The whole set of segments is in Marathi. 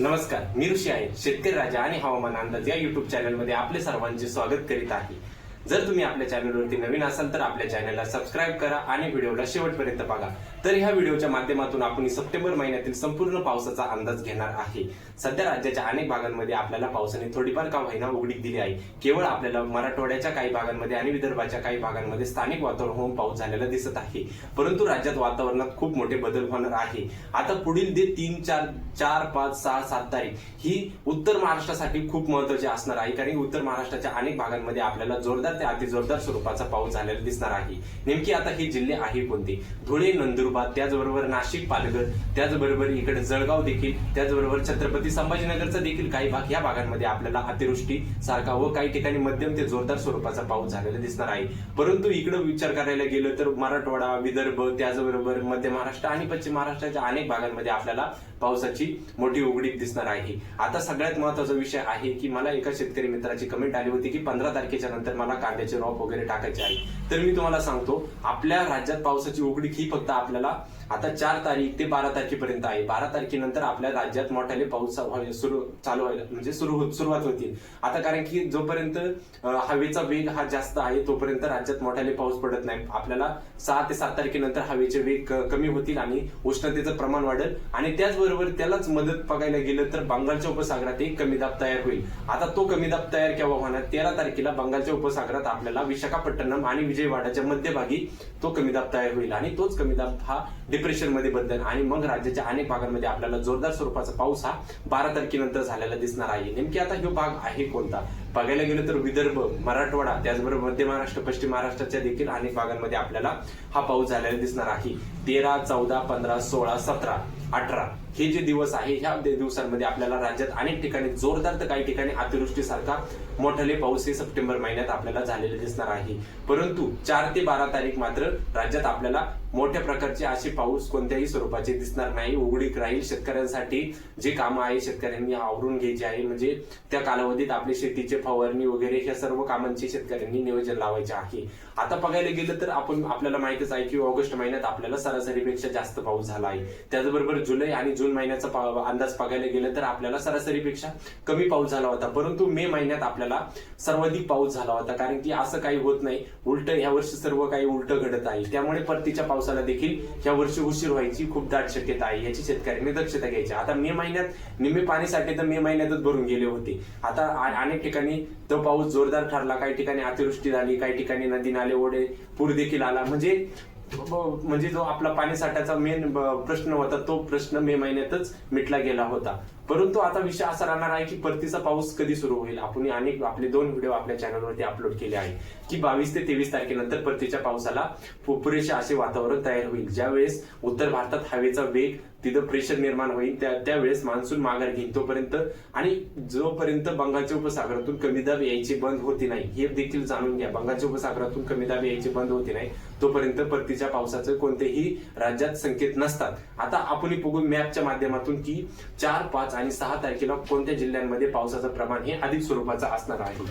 नमस्कार मी ऋषी आहे शेतकरी राजा आणि हवामान अंदाज या युट्यूब चॅनलमध्ये आपले सर्वांचे स्वागत करीत आहे. जर तुम्ही आपल्या चॅनलवरती नवीन असाल तर आपल्या चॅनलला सबस्क्राईब करा आणि व्हिडिओला शेवटपर्यंत बघा. तर ह्या व्हिडिओच्या माध्यमातून आपण सप्टेंबर महिन्यातील संपूर्ण पावसाचा अंदाज घेणार आहे. सध्या राज्याच्या अनेक भागांमध्ये आपल्याला पावसाने थोडीफार का होईना उघडीक दिली आहे. केवळ आपल्याला मराठवाड्याच्या काही भागांमध्ये आणि विदर्भाच्या काही भागांमध्ये स्थानिक वातावरण होऊन पाऊस झालेला दिसत आहे. परंतु राज्यात वातावरणात खूप मोठे बदल होणार आहे. आता पुढील दे तीन चार चार पाच सहा सात तारीख ही उत्तर महाराष्ट्रासाठी खूप महत्वाची असणार आहे. कारण की उत्तर महाराष्ट्राच्या अनेक भागांमध्ये आपल्याला जोरदार ते अगदी जोरदार स्वरूपाचा पाऊस झालेला दिसणार आहे. नेमकी आता हे जिल्हे आहे कोणते? धुळे नंदुरबार त्याचबरोबर नाशिक पालघर त्याचबरोबर इकडे जळगाव देखील त्याचबरोबर छत्रपती संभाजीनगरचा देखील काही भाग या भागांमध्ये आपल्याला अतिवृष्टी सारखा व काही ठिकाणी मध्यम ते जोरदार स्वरूपाचा पाऊस झालेला दिसणार आहे. परंतु इकडे विचार करायला गेलं तर मराठवाडा विदर्भ त्याचबरोबर मध्य महाराष्ट्र आणि पश्चिम महाराष्ट्राच्या अनेक भागांमध्ये आपल्याला पावसाची मोठी उघडीप दिसणार आहे. आता सगळ्यात महत्त्वाचा विषय आहे की मला एका शेतकरी मित्राची कमेंट आली होती की पंधरा तारखेच्या नंतर मला कांद्याचे रॉप वगैरे टाकायचे आहे तर मी तुम्हाला सांगतो आपल्या राज्यात पावसाची उघडीक ही फक्त आपल्याला आता चार तारीख ते बारा तारखेपर्यंत आहे. बारा तारखेनंतर आपल्या राज्यात मोठ्याने पाऊस सुरू चालू व्हायला म्हणजे सुरू होत- सुरुवात होतील. आता कारण की जोपर्यंत हवेचा वेग हा जास्त आहे तोपर्यंत राज्यात मोठ्याने पाऊस पडत नाही. आपल्याला सहा ते सात तारखेनंतर हवेचे वेग कमी होतील आणि उष्णतेचं प्रमाण वाढेल. आणि त्याचबरोबर त्यालाच मदत बघायला गेलं तर बंगालच्या उपसागरात एक कमी दाब तयार होईल. आता तो कमी दाब तयार केव्हा होणार? तेरा तारखेला बंगालच्या उपसागरात आपल्याला विशाखापट्टणम आणि विजयवाडाच्या मध्यभागी तो कमी दाब तयार होईल. आणि तोच कमी दाब हा डिप्रेशनमध्ये बदल आणि मग राज्याच्या अनेक भागांमध्ये आपल्याला जोरदार स्वरूपाचा पाऊस हा बारा तारखेनंतर झालेला दिसणार आहे. नेमकी आता हा भाग आहे कोणता? बघायला गेलं तर विदर्भ मराठवाडा त्याचबरोबर मध्य महाराष्ट्र पश्चिम महाराष्ट्राच्या देखील अनेक भागांमध्ये आपल्याला हा पाऊस झालेला दिसणार आहे. तेरा चौदा पंधरा सोळा सतरा अठरा. हे जे दिवस आहे ह्या दिवसांमध्ये आपल्याला राज्यात अनेक ठिकाणी जोरदार तर काही ठिकाणी अतिवृष्टीसारखा मोठाले पाऊस हे सप्टेंबर महिन्यात आपल्याला झालेले दिसणार आहे. परंतु चार ते बारा तारीख मात्र राज्यात आपल्याला मोठ्या प्रकारचे असे पाऊस कोणत्याही स्वरूपाचे दिसणार नाही. उघडीक राहील. शेतकऱ्यांसाठी जे कामं आहे शेतकऱ्यांनी आवरून घ्यायचे आहे. म्हणजे त्या कालावधीत आपले शेतीचे फवारणी वगैरे ह्या सर्व कामांचे शेतकऱ्यांनी नियोजन लावायचे आहे. आता बघायला गेलं तर आपण आपल्याला माहितच आहे की ऑगस्ट महिन्यात आपल्याला सरासरीपेक्षा जास्त पाऊस झाला आहे. त्याचबरोबर जुलै आणि जून महिन्याचा अंदाज बघायला गेलं तर आपल्याला सरासरीपेक्षा कमी पाऊस झाला होता. परंतु मे महिन्यात आपल्याला सर्वाधिक पाऊस झाला होता. कारण की असं काही होत नाही. उलट ह्या वर्षी सर्व काही उलट घडत आहे. त्यामुळे परतीच्या पावसाला देखील ह्या वर्षी उशीर व्हायची खूप दाट शक्यता आहे. याची शेतकऱ्यांनी दक्षता घ्यायची. आता मे महिन्यात निम्मे पाणी साठे तर मे महिन्यातच भरून गेले होते. आता अनेक ठिकाणी तो पाऊस जोरदार ठरला. काही ठिकाणी अतिवृष्टी झाली काही ठिकाणी नदी नाले ओढे पूर देखील आला. म्हणजे म्हणजे जो आपला पाणी साठ्याचा मेन प्रश्न होता तो प्रश्न मे महिन्यातच मिटला गेला होता. परंतु आता विषय असा राहणार आहे की परतीचा पाऊस कधी सुरू होईल? आपण अनेक आपले दोन व्हिडिओ आपल्या चॅनलवरती अपलोड केले आहे की बावीस ते तेवीस तारखेनंतर परतीच्या पावसाला पुरेसे असे वातावरण तयार होईल. ज्यावेळेस उत्तर भारतात हवेचा वेग तिथं प्रेशर निर्माण होईल. त्या त्यावेळेस मान्सून माघार घेईल तोपर्यंत. आणि जोपर्यंत बंगालच्या उपसागरातून कमी दाब यायचे बंद होते नाही हे देखील जाणून घ्या. बंगालच्या उपसागरातून कमी दाब यायचे बंद होते नाही तोपर्यंत परतीच्या पावसाचे कोणतेही राज्यात संकेत नसतात. आता आपण बघू मॅपच्या माध्यमातून की चार पाच आणि सहा तारखेला कोणत्या जिल्ह्यांमध्ये पावसाचं प्रमाण हे अधिक स्वरूपाचं असणार आहे.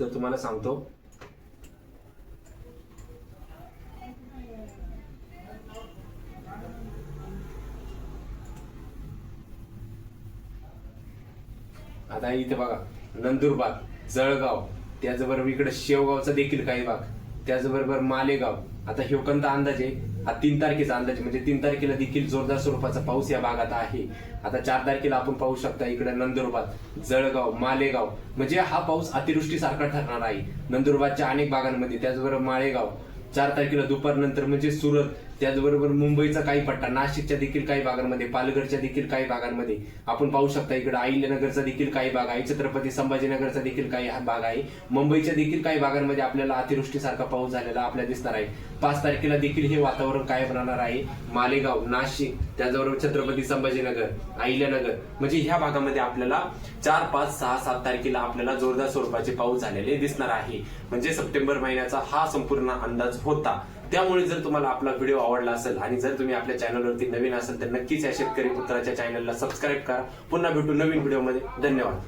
तर तुम्हाला सांगतो आता इथे बघा नंदुरबार जळगाव त्याचबरोबर इकडे शेवगावचा देखील काही भाग त्याचबरोबर मालेगाव. आता ह्यो अंदाज आहे? हा तीन तारखेचा अंदाज आहे. म्हणजे तीन तारखेला देखील जोरदार स्वरूपाचा पाऊस या भागात आहे. आता चार तारखेला आपण पाहू शकता इकडे नंदुरबार जळगाव मालेगाव. म्हणजे हा पाऊस अतिवृष्टीसारखा ठरणार आहे. नंदुरबारच्या अनेक भागांमध्ये त्याचबरोबर माळेगाव. चार तारखेला दुपारनंतर म्हणजे सुरत त्याचबरोबर मुंबईचा काही पट्टा नाशिकच्या देखील काही भागांमध्ये पालघरच्या देखील काही भागांमध्ये आपण पाहू शकता इकडे अहिल्यानगरचा देखील काही भाग आहे छत्रपती संभाजीनगरचा देखील काही हा भाग आहे. मुंबईच्या देखील काही भागांमध्ये आपल्याला अतिवृष्टीसारखा पाऊस झालेला आपल्याला दिसणार आहे. पाच तारखेला देखील हे वातावरण कायम राहणार आहे. मालेगाव नाशिक त्याचबरोबर छत्रपती संभाजीनगर अहिल्यानगर म्हणजे ह्या भागामध्ये आपल्याला चार पाच सहा सात तारखेला आपल्याला जोरदार स्वरूपाचे पाऊस झालेले दिसणार आहे. म्हणजे सप्टेंबर महिन्याचा हा संपूर्ण अंदाज होता. त्यामुळे जर तुम्हाला आपला व्हिडिओ आवडला असेल आणि जर तुम्ही आपल्या चॅनलवरती नवीन असेल तर नक्कीच या शेतकरी पुत्राच्या चॅनलला सबस्क्राईब करा. पुन्हा भेटू नवीन व्हिडिओमध्ये. धन्यवाद.